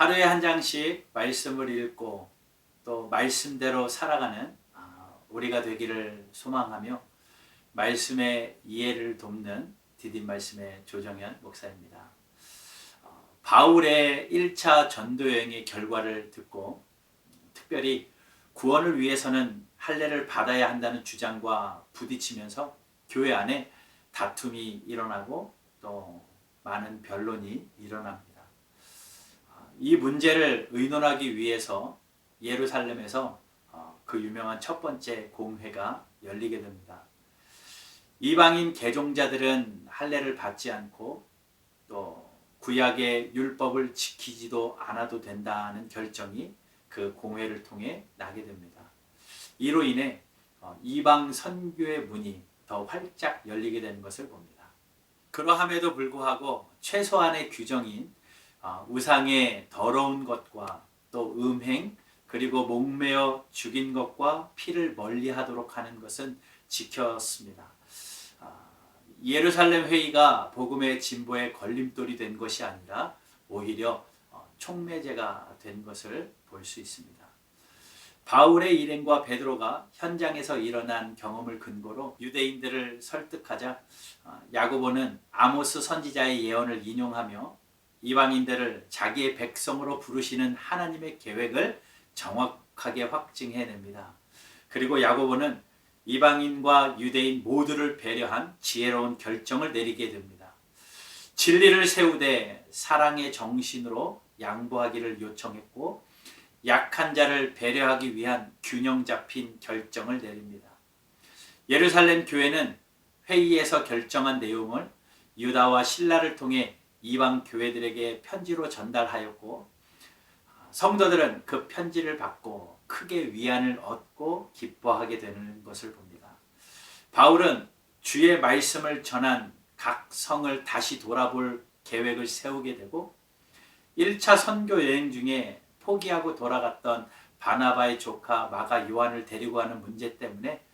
하루에 한 장씩 말씀을 읽고 또 말씀대로 살아가는 아, 우리가 되기를 소망하며 말씀의 이해를 돕는 디딤 말씀의 조정현 목사입니다. 어, 바울의 1차 전도 여행의 결과를 듣고 특별히 구원을 위해서는 할례를 받아야 한다는 주장과 부딪히면서 교회 안에 다툼이 일어나고 또 많은 변론이 일어납니다. 아, 이 문제를 의논하기 위해서 예루살렘에서 어, 그 유명한 첫 번째 공회가 열리게 됩니다. 이방인 개종자들은 할례를 받지 않고 또 구약의 율법을 지키지도 않아도 된다는 결정이 그 공회를 통해 나게 됩니다. 이로 인해 어, 이방 선교의 문이 더 활짝 열리게 되는 것을 봅니다. 그러함에도 불구하고 최소한의 규정인 어, 우상의 더러운 것과 또 음행 그리고 목매어 죽인 것과 피를 멀리하도록 하는 것은 지켰습니다. 아, 예루살렘 회의가 복음의 진보의 걸림돌이 된 것이 아니라 오히려 어, 촉매제가 된 것을 볼 수 있습니다. 바울의 일행과 베드로가 현장에서 일어난 경험을 근거로 유대인들을 설득하자 어, 야고보는 아모스 선지자의 예언을 인용하며 이방인들을 자기의 백성으로 부르시는 하나님의 계획을 정확하게 확증해냅니다. 그리고 야고보는 이방인과 유대인 모두를 배려한 지혜로운 결정을 내리게 됩니다. 진리를 세우되 사랑의 정신으로 양보하기를 요청했고 약한 자를 배려하기 위한 균형 잡힌 결정을 내립니다. 예루살렘 교회는 회의에서 결정한 내용을 유다와 신라를 통해 이방 교회들에게 편지로 전달하였고 성도들은 그 편지를 받고 크게 위안을 얻고 기뻐하게 되는 것을 봅니다. 바울은 주의 말씀을 전한 각 성을 다시 돌아볼 계획을 세우게 되고 1차 선교 여행 중에 포기하고 돌아갔던 바나바의 조카 마가 요한을 데리고 가는 문제 때문에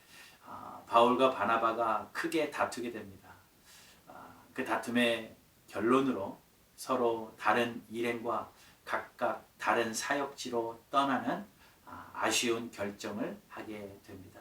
아, 바울과 바나바가 크게 다투게 됩니다. 아, 그 다툼의 결론으로 서로 다른 일행과 각각 다른 사역지로 떠나는 아, 아쉬운 결정을 하게 됩니다.